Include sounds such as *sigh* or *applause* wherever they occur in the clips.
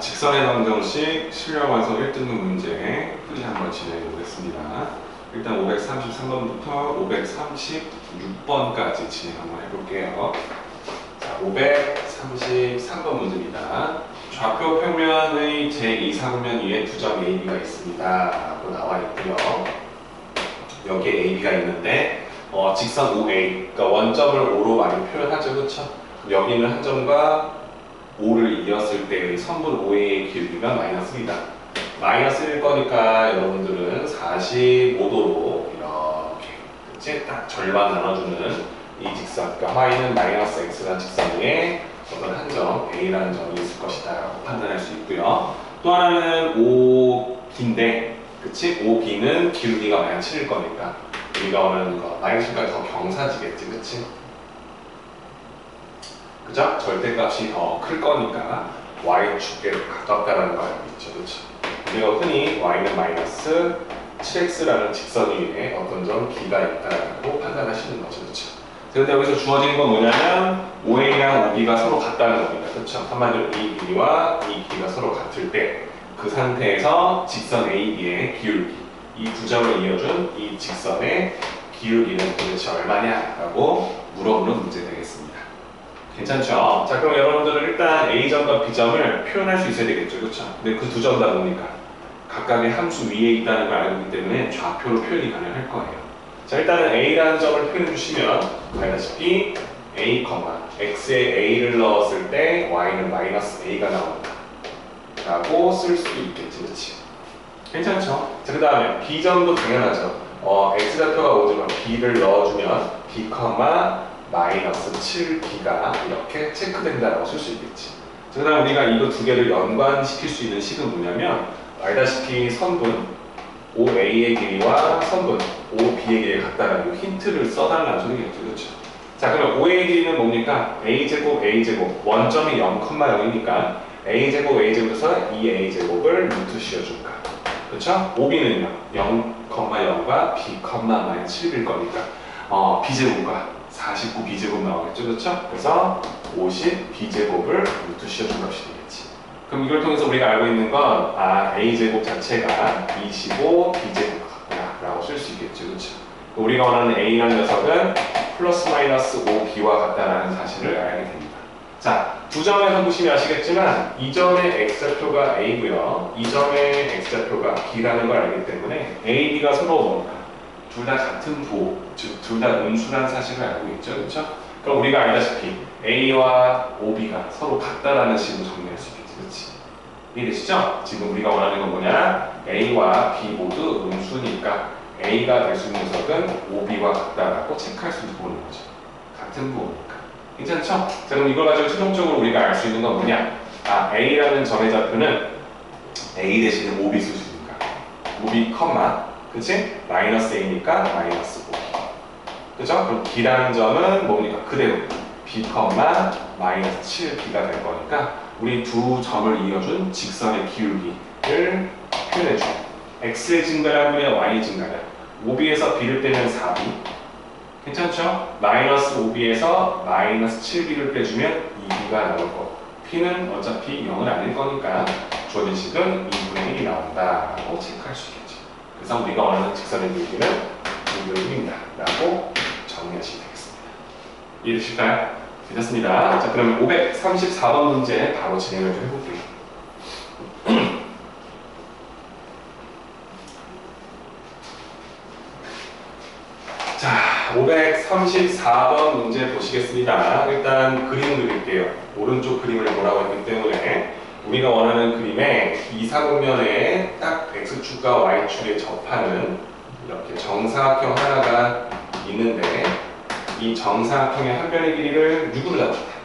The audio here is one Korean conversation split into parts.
직선의 방정식 실력 완성 1등급 문제 풀이 한번 진행해 보겠습니다. 일단 533번부터 536번까지 진행 한번 해볼게요. 자, 533번 문제입니다. 좌표 평면의 제2사분면 위에 두 점 AB가 있습니다. 라고 나와 있고요. 여기에 AB가 있는데 어, 직선 OA, 그러니까 원점을 O로 많이 표현하죠, 그렇죠? 여기는 한 점과 5를 이었을 때의 선분 5A의 길이가 마이너스 1이다. 마이너스 1일 거니까 여러분들은 45도로 이렇게 그치? 딱 절반 나눠주는 이 직선 그러니까 y는 마이너스 x라는 직선 위에 어떤 한 점 A라는 점이 있을 것이다 라고 판단할 수 있고요. 또 하나는 OB인데 그치? OB는 기울기가 마이너스 7일 거니까 우리가 원하는 거 마이너스 7까지 더 경사지겠지 그치? 그죠? 절대값이 더 클 거니까 y축에 가깝다라는 거 알고 있죠, 그렇죠? 우리가 흔히 y는 마이너스 7x라는 직선 위에 어떤 점 b가 있다라고 판단하시는 거죠, 그렇죠? 그런데 여기서 주어진 건 뭐냐면 OA랑 OB가 서로 같다는 겁니다, 그렇죠? 한마디로 이 길이와 이 길이가 서로 같을 때 그 상태에서 직선 AB의 기울기 이 두 점을 이어준 이 직선의 기울기는 도대체 얼마냐라고 물어보는 문제 되겠습니다. 괜찮죠? 자 그럼 여러분들은 일단 A점과 B점을 표현할 수 있어야 되겠죠 그렇죠? 근데 그 두 점 다 보니까 각각의 함수 위에 있다는 걸 알고 있기 때문에 좌표로 표현이 가능할 거예요 자 일단은 A라는 점을 표현해 주시면 알다시피 A, X에 A를 넣었을 때 Y는 마이너스 A가 나온다 라고 쓸 수도 있겠지 그렇지? 괜찮죠? 자 그 다음에 B점도 당연하죠 어, X좌표가 오지만 B를 넣어주면 B, 마이너스 7b가 이렇게 체크된다라고 쓸 수 있겠지. 그 다음 우리가 이거 두 개를 연관시킬 수 있는 식은 뭐냐면 알다시피 선분 OA의 길이와 선분 OB의 길이가 같다라는 힌트를 써달라는 소리겠죠. 그렇죠? 자 그러면 OA의 길이는 뭡니까? A제곱 A제곱 원점이 0,0이니까 A제곱 A제곱에서 2A제곱을 루트 씌워줄까. 그렇죠? OB는요 0,0과 B, 마이너스 7일 거니까 어, B제곱과 49 b제곱 나오겠죠, 그렇죠? 그래서 50 b제곱을 루트 씌워준 값이 되겠지. 그럼 이걸 통해서 우리가 알고 있는 건 아, a제곱 자체가 25 b제곱 같구나 라고 쓸 수 있겠죠, 그렇죠? 우리가 원하는 a라는 녀석은 플러스 마이너스 5b와 같다라는 사실을 알게 됩니다. 자, 두 점에서 보시면 아시겠지만 이 점의 x좌표가 a고요, 이 점의 x좌표가 b라는 걸 알기 때문에 a, b가 서로 뭔가 둘 다 같은 부, 즉둘 다 음수란 사실을 알고 있죠, 그렇죠? 그럼 우리가 알다시피 A와 OB가 서로 같다라는 식으로 정리할 수 있겠지, 그렇지? 이해되시죠? 지금 우리가 원하는 건 뭐냐? A와 B 모두 음수니까 A가 될 수 있는 녀석은 OB와 같다라고 체크할 수 있는 보는 거죠. 같은 부호니까. 괜찮죠? 자, 그럼 이걸 가지고 최종적으로 우리가 알 수 있는 건 뭐냐? 아, A라는 점의 좌표는 A 대신에 OB 수식이니까 OB, 그치? 마이너스 A니까 마이너스 5. 그죠? 그럼 B라는 점은 뭡니까? 그대로 B, 마이너스 7B가 될 거니까 우리 두 점을 이어준 직선의 기울기를 표현해줘. X의 증가량분의 Y의 증가량. 5B에서 B를 빼면 4B. 괜찮죠? 마이너스 5B에서 마이너스 7B를 빼주면 2B가 나올 거고 P는 어차피 0은 아닐 거니까 주어진 식은 2분의 1이 나온다라고 체크할 수 있겠죠. 그래서 우리가 원하는 직선의 길이는 이 길이입니다. 라고 정리하시면 되겠습니다. 이해되실까요? 되셨습니다. 자, 그러면 534번 문제 바로 진행을 좀 해볼게요. *clears throat* 자, 534번 문제 보시겠습니다. 일단 그림 그릴게요. 오른쪽 그림을 보라고 했기 때문에 우리가 원하는 그림에 이사분면에 딱 x축과 y축에 접하는 이렇게 정사각형 하나가 있는데 이 정사각형의 한 변의 길이를 6으로 잡았다.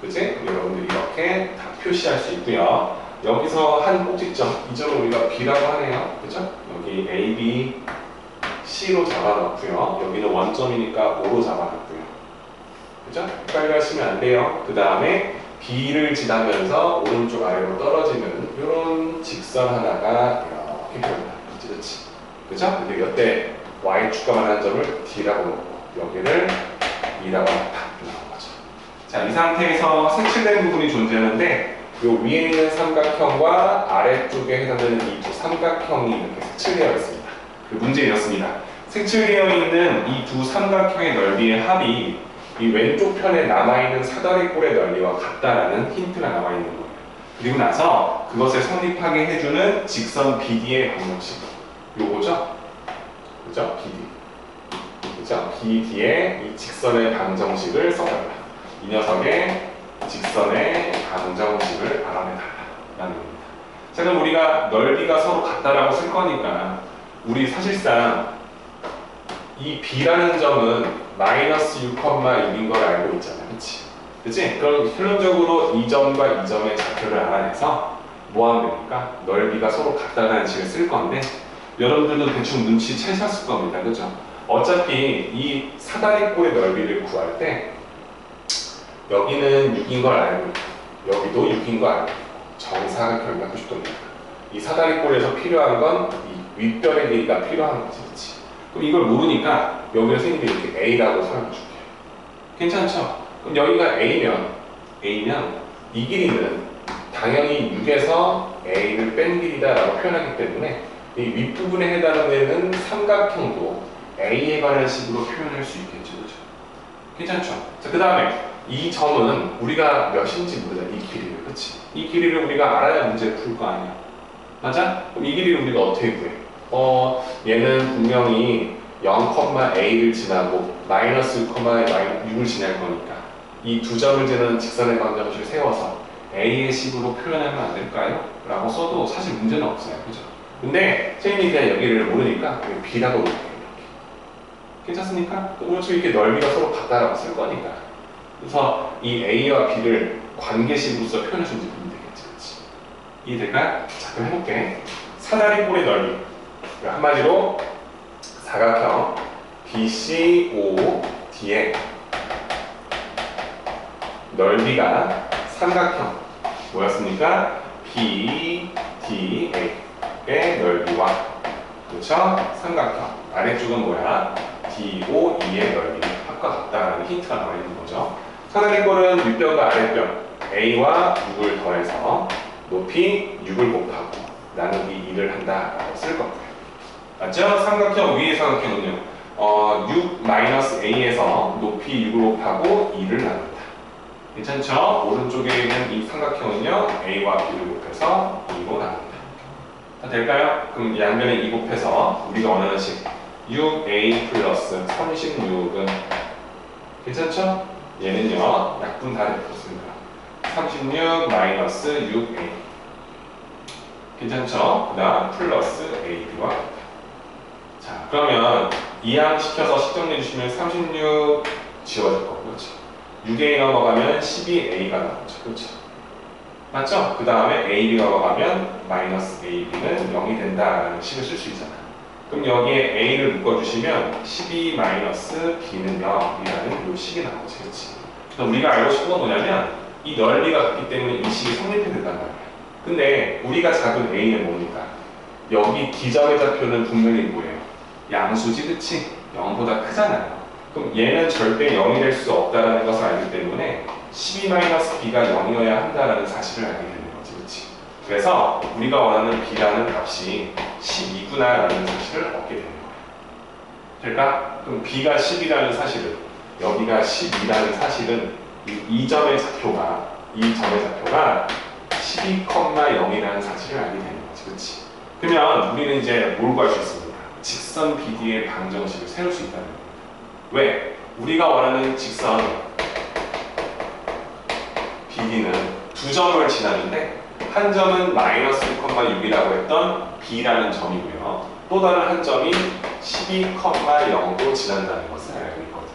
그치? 여러분들이 이렇게 다 표시할 수 있고요. 여기서 한 꼭지점, 이 점을 우리가 B라고 하네요. 그죠? 여기 A, B, C로 잡아놨고요. 여기는 원점이니까 5로 잡아놨고요. 그죠? 헷갈려 하시면 안 돼요. 그 다음에 B를 지나면서 오른쪽 아래로 떨어지는 이런 직선 하나가 이렇게 보인다. 그치, 그치? 그죠? 근데 이때 Y축과 만한 점을 D라고 놓고 여기를 E라고 나타 나온 거죠. 자, 이 상태에서 색칠된 부분이 존재하는데 요 위에 있는 삼각형과 아래쪽에 해당되는 이 두 삼각형이 이렇게 색칠되어 있습니다. 그 문제 이렇습니다. 색칠되어 있는 이 두 삼각형의 넓이의 합이 이 왼쪽 편에 남아있는 사다리 꼴의 넓이와 같다라는 힌트가 나와 있는 거예요. 그리고 나서 그것을 성립하게 해주는 직선 BD의 방정식. 요거죠? 그죠? BD. 그죠? BD의 이 직선의 방정식을 써달라. 이 녀석의 직선의 방정식을 알아내달라 라는 겁니다. 자, 그럼 우리가 넓이가 서로 같다라고 쓸 거니까 우리 사실상 이 B라는 점은 마이너스 6,6인 걸 알고 있잖아. 그치? 그치? 그럼 결론적으로 이 점과 이 점의 좌표를 알아내서 뭐 하면 됩니까? 넓이가 서로 같다는 식을 쓸 건데 여러분들도 대충 눈치 채셨을 겁니다. 그죠? 어차피 이 사다리꼴의 넓이를 구할 때 여기는 6인 걸 알고 있고 여기도 6인 걸 알고 있고 정사각형이가 90도입니다. 이 사다리꼴에서 필요한 건 이 윗변의 길이가 필요한 거지. 그치? 그럼 이걸 모르니까 여기를 선생님이 이렇게 A라고 설명해 줄게요. 괜찮죠? 그럼 여기가 A면 A면 이 길이는 당연히 6에서 A를 뺀 길이다 라고 표현하기 때문에 이 윗부분에 해당되는 삼각형도 A에 관한 식으로 표현할 수 있겠죠. 그죠? 괜찮죠? 자, 그 다음에 이 점은 우리가 몇인지 모르잖아. 이 길이를. 그치? 이 길이를 우리가 알아야 문제를 풀거 아니야. 맞아? 그럼 이 길이를 우리가 어떻게 구해? 어, 얘는 분명히 0,a를 지나고 마이너스 6을 지날 거니까 이 두 점을 재는 직선의 방정식을 세워서 a의 식으로 표현하면 안 될까요? 라고 써도 사실 문제는 없어요. 그죠? 근데 선생님이 그냥 여기를 모르니까 그냥 b라고. 이렇게. 괜찮습니까? 그럼 이렇게 넓이가 서로 같다라고 쓸 거니까 그래서 이 a와 b를 관계식으로서 표현해주면 되겠지. 그치? 이해될까? 자, 그럼 해볼게. 사다리꼴의 넓이. 한마디로 사각형 BCOD의 넓이가 삼각형 뭐였습니까? BDA의 넓이와 그렇죠? 삼각형 아래쪽은 뭐야? DOE의 넓이 합과 같다라는 힌트가 나와 있는 거죠. 사다리꼴은 윗변과 아랫변 A와 6을 더해서 높이 6을 곱하고 나누기 2를 한다라고 쓸 거고요. 맞죠? 삼각형 위의 삼각형은요. 어, 6 마이너스 a에서 높이 6을 곱하고 2를 나눈다. 괜찮죠? 오른쪽에 있는 이 삼각형은요. a와 b를 곱해서 2로 나눈다. 다 될까요? 그럼 양변에 2 곱해서 우리가 원하는 식 6a 플러스 36은 괜찮죠? 얘는요. 약분 다 됐습니다. 36 마이너스 6a 괜찮죠? 그 다음 플러스 ab와 자 그러면 이항시켜서 식정내 주시면 36 지워질 거고 그렇죠? 6a 넘어가면 12a가 나오죠 그렇죠? 맞죠? 그 다음에 ab가 넘어가면 마이너스 ab는 0이 된다라는 식을 쓸 수 있잖아 그럼 여기에 a를 묶어주시면 12 마이너스 b는 0이라는 이 식이 나오지 그렇지? 그래서 우리가 알고 싶은 건 뭐냐면 이 넓이가 같기 때문에 이 식이 성립이 된단 말이야 근데 우리가 잡은 a는 뭡니까? 여기 기점의 좌표는 분명히 뭐예요? 양수지 그치? 0보다 크잖아요. 그럼 얘는 절대 0이 될 수 없다는 것을 알기 때문에 12-b가 0이어야 한다는 사실을 알게 되는 거지 그치? 그래서 우리가 원하는 b라는 값이 12구나라는 사실을 얻게 되는 거예요. 될까? 그럼 b가 10이라는 사실은 여기가 12라는 사실은 이, 이 점의 좌표가 이 점의 좌표가 12,0이라는 사실을 알게 되는 거지 그치? 그러면 우리는 이제 뭘 구할 수 있습니까? 직선 BD의 방정식을 세울 수 있다는 겁니다. 왜? 우리가 원하는 직선 BD는 두 점을 지나는데 한 점은 마이너스 1,6이라고 했던 B라는 점이고요. 또 다른 한 점이 12,0도 지난다는 것을 알고 있거든요.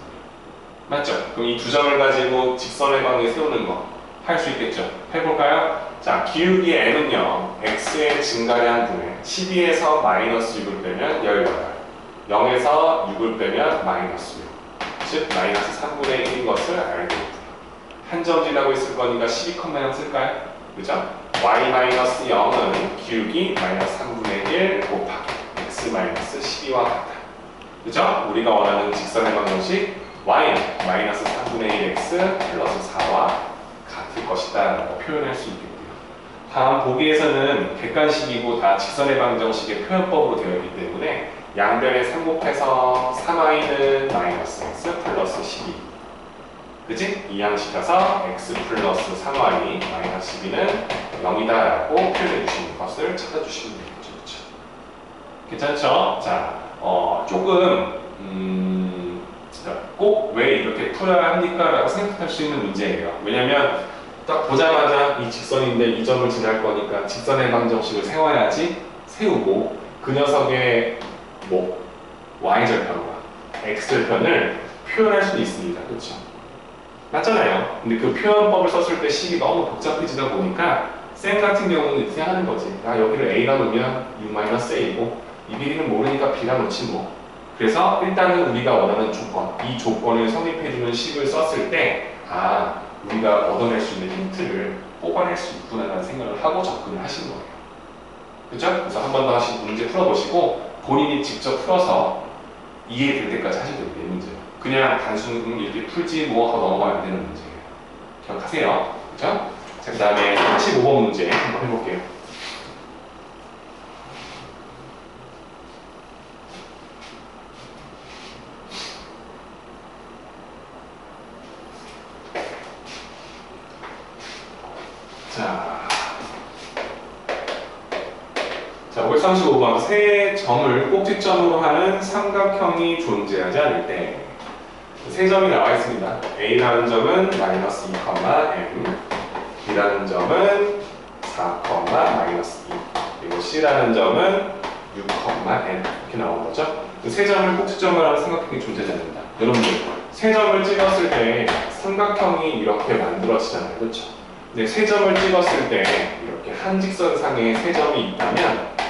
맞죠? 그럼 이 두 점을 가지고 직선의 방에 세우는 거 할 수 있겠죠? 해볼까요? 자, 기울기 n은요, x의 증가량 분의 12에서 마이너스 6을 빼면 18, 0에서 6을 빼면 마이너스 6, 즉 마이너스 3분의 1인 것을 알고 있고요. 한 점 지나고 있을 거니까 12,0 쓸까요? 그죠? y 마이너스 0은 기울기 마이너스 3분의 1 곱하기 x 마이너스 12와 같다. 그죠? 우리가 원하는 직선의 방정식 y는 마이너스 3분의 1x 플러스 4와 같을 것이다 라고 표현할 수 있겠고요. 다음 보기에서는 객관식이고 다 직선의 방정식의 표현법으로 되어 있기 때문에 양변에 3 곱해서 3i는 마이너스 x 플러스 12 그치? 이항시켜서 x 플러스 3y 마이너스 12는 0이다 라고 표현해 주시는 것을 찾아주시면 되겠죠 그쵸? 괜찮죠? 자, 어, 조금 음, 꼭 왜 이렇게 풀어야 합니까? 라고 생각할 수 있는 문제예요 왜냐면 딱 보자마자 이 직선인데 이 점을 지날 거니까 직선의 방정식을 세워야지 세우고 그 녀석의 뭐 y절편과 x절편을 표현할 수도 있습니다. 그렇죠? 맞잖아요. 근데 그 표현법을 썼을 때 식이 너무 복잡해지다 보니까 쌤 같은 경우는 이렇게 하는 거지. 아 여기를 a가 놓으면 6-a고 이 길이는 모르니까 b가 놓지 뭐. 그래서 일단은 우리가 원하는 조건, 이 조건을 성립해주는 식을 썼을 때 아, 우리가 얻어낼 수 있는 힌트를 뽑아낼 수 있구나라는 생각을 하고 접근을 하신 거예요. 그죠? 그래서 한 번 더 하시 문제 풀어보시고 본인이 직접 풀어서 이해될 때까지 하시면 됩니다. 이 문제. 그냥 단순 이렇게 풀지 뭐 하고 넘어가면 되는 문제예요. 기억하세요. 그죠? 자, 그 다음에 45번 문제 한번 해볼게요. 35번 세 점을 꼭지점으로 하는 삼각형이 존재하지 않을 때 세 점이 나와 있습니다. A라는 점은 마이너스 2, m B라는 점은 4, 마이너스 2 그리고 C라는 점은 6, m 이렇게 나온 거죠. 그 세 점을 꼭지점으로 하는 삼각형이 존재하지 않는다. 여러분들 세 점을 찍었을 때 삼각형이 이렇게 만들어지잖아요. 그렇죠? 근데 세 점을 찍었을 때 이렇게 한 직선 상에 세 점이 있다면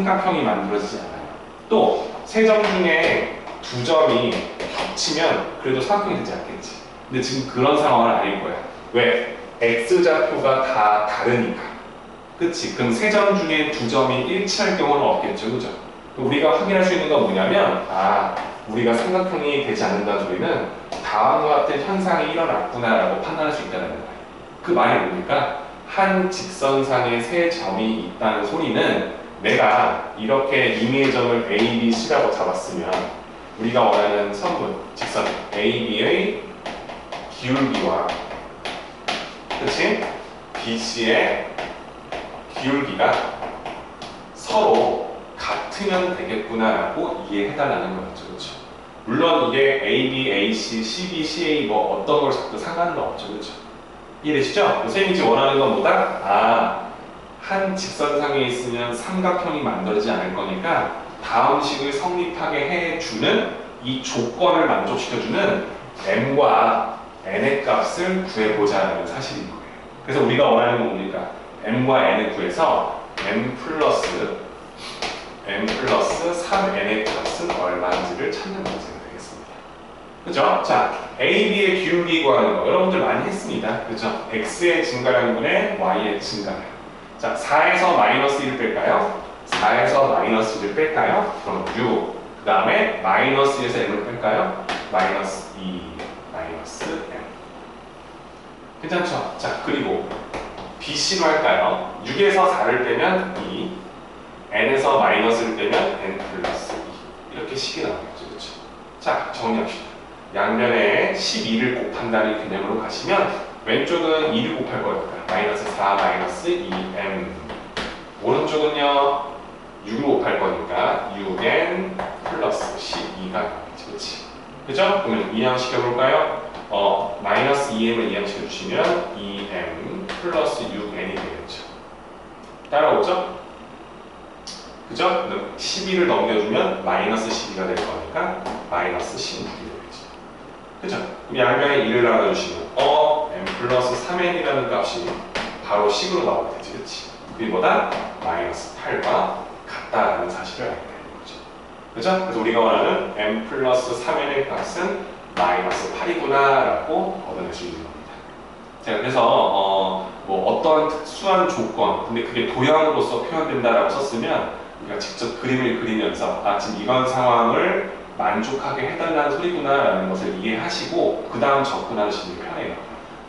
삼각형이 만들어지지 않아요. 또 세 점 중에 두 점이 겹치면 그래도 삼각형이 되지 않겠지. 근데 지금 그런 상황은 아닐 거야. 왜? x좌표가 다 다르니까. 그치? 그럼 세 점 중에 두 점이 일치할 경우는 없겠죠. 그죠? 우리가 확인할 수 있는 건 뭐냐면 아 우리가 삼각형이 되지 않는다는 소리는 다음과 같은 현상이 일어났구나라고 판단할 수 있다는 거예요. 그 말이 뭡니까? 한 직선상에 세 점이 있다는 소리는 내가 이렇게 임의의 점을 A, B, C라고 잡았으면 우리가 원하는 선분, 직선 A, B의 기울기와 그치? B, C의 기울기가 서로 같으면 되겠구나라고 이해해달라는 거였죠. 그렇죠? 물론 이게 A, B, A, C, C, B, C, A 뭐 어떤 걸 잡도 상관은 없죠. 그렇죠? 이해되시죠? 선생님이 지금 원하는 건 뭐다? 아, 한 직선상에 있으면 삼각형이 만들어지지 않을 거니까 다음 식을 성립하게 해주는 이 조건을 만족시켜주는 m과 n의 값을 구해보자는 사실인 거예요. 그래서 우리가 원하는 건 뭡니까? m과 n을 구해서 m 플러스 m 플러스 3n의 값은 얼마인지를 찾는 문제가 되겠습니다. 그죠? 자, A, B의 기울기 구하는 거 여러분들 많이 했습니다. 그죠? X의 증가량분의 Y의 증가량. 자, 4에서 마이너스 1을 뺄까요? 4에서 마이너스 1을 뺄까요? 그럼 6. 그 다음에 마이너스 1에서 M을 뺄까요? 마이너스 2, 마이너스 M. 괜찮죠? 자, 그리고 BC로 할까요? 6에서 4를 빼면 2, N에서 마이너스를 빼면 N 플러스 2. 이렇게 식이 나오겠죠. 그렇죠? 자, 정리합시다. 양면에 12를 곱한다는 개념으로 가시면 왼쪽은 2를 곱할 거니까 마이너스 4 마이너스 2m 오른쪽은요 6을 곱할 거니까 6n 플러스 12가 나오겠지 그치? 그죠? 그러면 이항시켜 볼까요? 어, 마이너스 2m을 이항시켜 주시면 2m 플러스 6n이 되겠죠 따라오죠? 그죠? 12를 넘겨주면 마이너스 12가 될 거니까 마이너스 16이 되겠죠 그죠? 그럼 양면에 2를 나눠주시면 어 m 플러스 3n이라는 값이 바로 식으로 나오게 되지 그치? 그보다 마이너스 8과 같다라는 사실을 알게 되는 거죠 그죠? 그래서 우리가 원하는 m 플러스 3n의 값은 마이너스 8이구나 라고 얻어낼 수 있는 겁니다 제가 그래서 어, 뭐 어떤 특수한 조건 근데 그게 도형으로서 표현된다라고 썼으면 우리가 직접 그림을 그리면서 아 지금 이런 상황을 만족하게 해달라는 소리구나라는 것을 이해하시고 그 다음 접근하시는 게 편해요.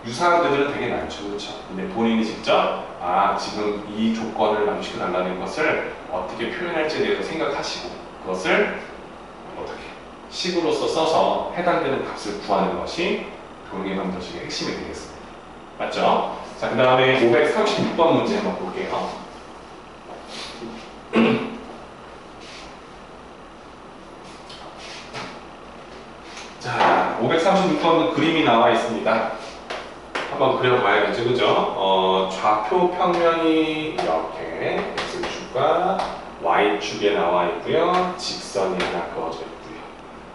유사한 그들은 되게 많죠, 그렇죠? 근데 본인이 직접 아 지금 이 조건을 만족시켜 달라는 것을 어떻게 표현할지에 대해서 생각하시고 그것을 어떻게 식으로서 써서 해당되는 값을 구하는 것이 교육의 방정식의 핵심이 되겠습니다. 맞죠? 자, 그 다음에 536번 문제 한번 볼게요. *clears throat* 자, 536번 그림이 나와 있습니다. 한번 그려봐야겠죠, 그죠? 어, 좌표 평면이 이렇게 x축과 y축에 나와 있고요. 직선이 하나 그어져 있고요.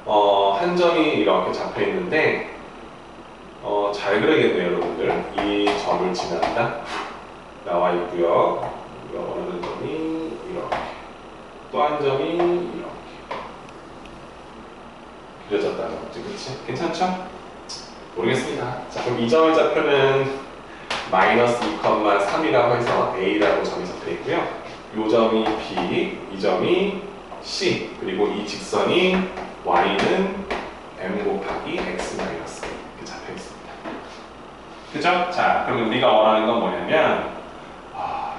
어, 한 점이 이렇게 잡혀 있는데 어, 잘 그려야겠네요, 여러분들. 이 점을 지난다 나와 있고요. 어느 점이 이렇게 또 한 점이 그려졌다는 거지, 그렇지? 괜찮죠? 모르겠습니다. 자, 그럼 이 점의 좌표는 마이너스 2,3이라고 해서 A라고 점이 적혀 있고요. 이 점이 B, 이 점이 C, 그리고 이 직선이 Y는 M 곱하기 X 마이너스 이렇게 잡혀 있습니다. 그죠? 자, 그럼 우리가 원하는 건 뭐냐면 아,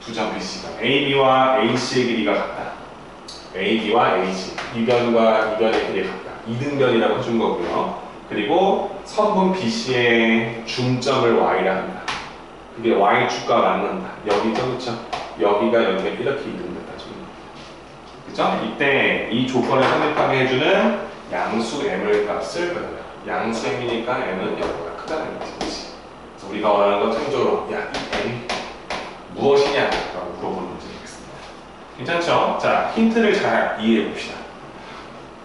두점 BC가 AB와 AC의 길이가 같다. AB와 AC, 이변과 이변의 길이가 같다. 이등변이라고 해준 거고요. 그리고 선분 BC의 중점을 Y라 한다. 그게 Y축과 맞는다. 여기죠, 그렇죠? 여기가 여기가 이렇게 이등변다. 그죠? 이때 이 조건을 성립하게 해주는 양수 M을 값을 그려요. 양수 M이니까 M은 여기보다 크다는. 그치? 그래서 우리가 원하는 건 통조로 야, 이 M 무엇이냐 라고 물어보는 문제 되겠습니다. 괜찮죠? 자, 힌트를 잘 이해해 봅시다.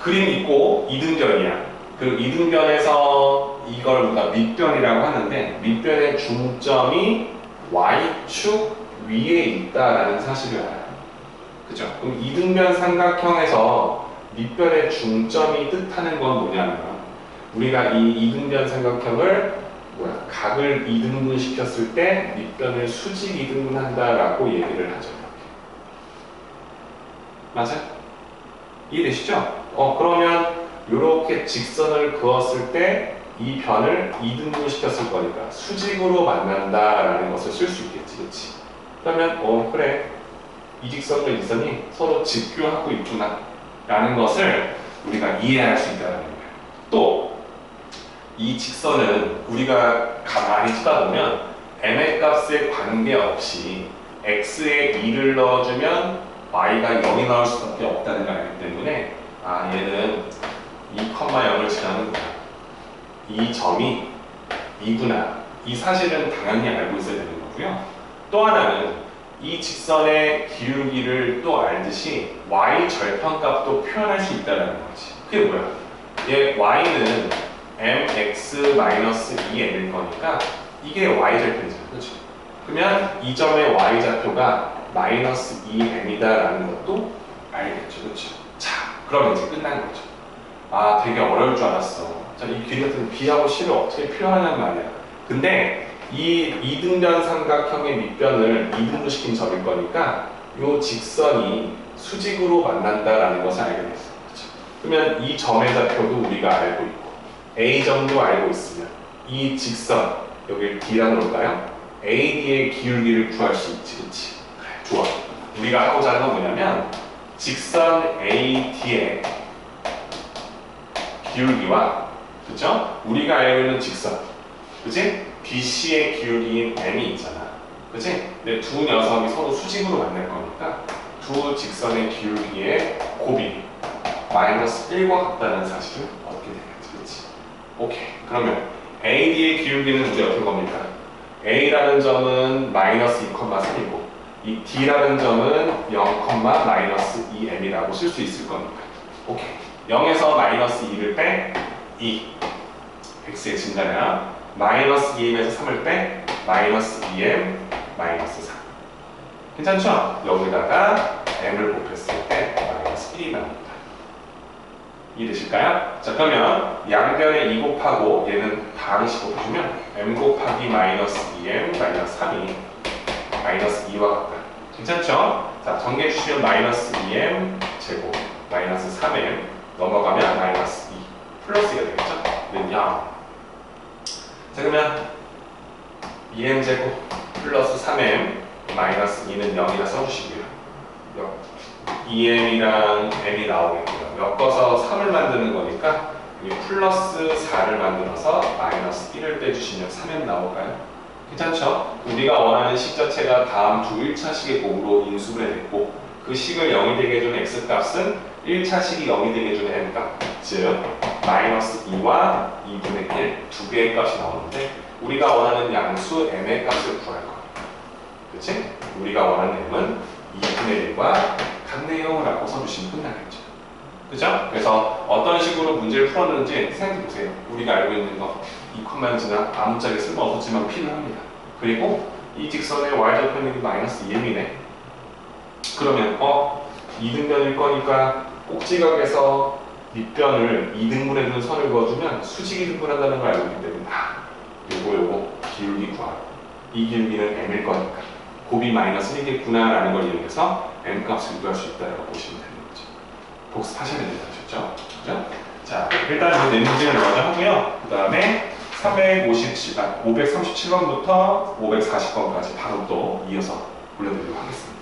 그림 있고 이등변이야. 그리고 이등변에서 이걸 우리가 밑변이라고 하는데 밑변의 중점이 y축 위에 있다라는 사실을 알아요. 그죠? 그럼 이등변 삼각형에서 밑변의 중점이 뜻하는 건 뭐냐면 우리가 이 이등변 삼각형을 뭐야 각을 이등분 시켰을 때 밑변을 수직 이등분한다라고 얘기를 하죠. 맞아요? 이해되시죠? 어 그러면 이렇게 직선을 그었을 때 이 변을 이등분 시켰을 거니까 수직으로 만난다라는 것을 쓸 수 있겠지, 그렇지? 그러면 어 그래 이 직선과 이 직선이 서로 직교하고 있구나 라는 것을 우리가 이해할 수 있다는 거예요. 또 이 직선은 우리가 가만히 치다 보면 m의 값에 관계없이 x에 2를 넣어주면 y가 0이 나올 수밖에 없다는 걸 알기 때문에 아 얘는 2,0을 지나는구나. 이 점이 2구나. 이 사실은 당연히 알고 있어야 되는 거고요. 또 하나는 이 직선의 기울기를 또 알듯이 y 절편값도 표현할 수 있다는 거지. 그게 뭐야? 얘 y는 mx-2m일 거니까 이게 y 절편이잖아. 그렇죠? 그러면 이 점의 y 좌표가 마이너스 2m이다 라는 것도 알겠죠. 그렇죠? 자, 그럼 이제 끝난 거죠. 아, 되게 어려울 줄 알았어. 자, 이 길이 같은 B하고 C를 어떻게 표현하는 말이야. 근데 이 이등변 삼각형의 밑변을 이등분시킨 점일 거니까 이 직선이 수직으로 만난다라는 것을 알게 됐어. 그렇죠? 그러면 이 점의 좌표도 우리가 알고 있고 A점도 알고 있으면 이 직선 여기 D라고 그럴까요? AD의 기울기를 구할 수 있지, 그렇지? 좋아. 우리가 하고자 하는 건 뭐냐면 직선 AD의 기울기와 그죠? 우리가 알고 있는 직선 그지? BC의 기울기인 M이 있잖아 그지? 근데 두 녀석이 서로 수직으로 만날 거니까 두 직선의 기울기의 곱이 마이너스 1과 같다는 사실을 얻게 되겠지 그치? 오케이 그러면 AD의 기울기는 우리 어떻게 겁니까? A라는 점은 마이너스 2,3이고 이 D라는 점은 0, 마이너스 2m이라고 쓸 수 있을 거니까 오케이 0에서 마이너스 2를 빼 2. x의 증가량 마이너스 2m에서 3을 빼 마이너스 2m 마이너스 3. 괜찮죠? 여기다가 m을 곱했을 때 마이너스 1이 나옵니다. 이해되실까요? 자 그러면 양변에 2 곱하고 얘는 다항식 곱해주면 m 곱하기 마이너스 2m 마이너스 3이 마이너스 2와 같다. 괜찮죠? 자 정리해 주시면 마이너스 2m 제곱 마이너스 3m 넘어가면 마이너스 2 플러스가 되겠죠? 는요. 자 그러면 2m제곱 플러스 3m 마이너스 2는 0이라 써주시고요. 2m이랑 m이 나오겠고요. 엮어서 3을 만드는 거니까 이 플러스 4를 만들어서 마이너스 1을 빼주시면 3m 나올까요? 괜찮죠? 우리가 원하는 식 자체가 다음 두 1차식의 곱으로 인수를 해냈고 그 식을 0이 되게 해준 x값은 1차식이 0이 되게 해준 n값 즉 마이너스 2와 2분의 1 두 개의 값이 나오는데 우리가 원하는 양수 m의 값을 구할 거예요 그치? 우리가 원하는 m은 2분의 1과 같네요 라고 써주시면 끝나겠죠 그죠? 그래서 어떤 식으로 문제를 풀었는지 생각해 보세요 우리가 알고 있는 거 이 콤만지나 아무짝에 쓸모없었지만 필요합니다 그리고 이 직선의 y절편이 마이너스 2m이네 그러면 어? 2등변일 거니까 꼭지각에서 밑변을 2등분해 둔 선을 그어주면 수직이 등분한다는 걸 알고 있기 때문에 아, 요거 요거 기울기 구하라 이 기울기는 m일 거니까 곱이 마이너스 1겠구나 라는 걸 이용해서 m 값을 구할 수 있다고 보시면 되는 거죠 복습하셔야 된다 하셨죠? 그죠? 자 일단 이제 네 문제를 먼저 하고요 그 다음에 357, 아, 537번부터 540번까지 바로 또 이어서 올려드리도록 하겠습니다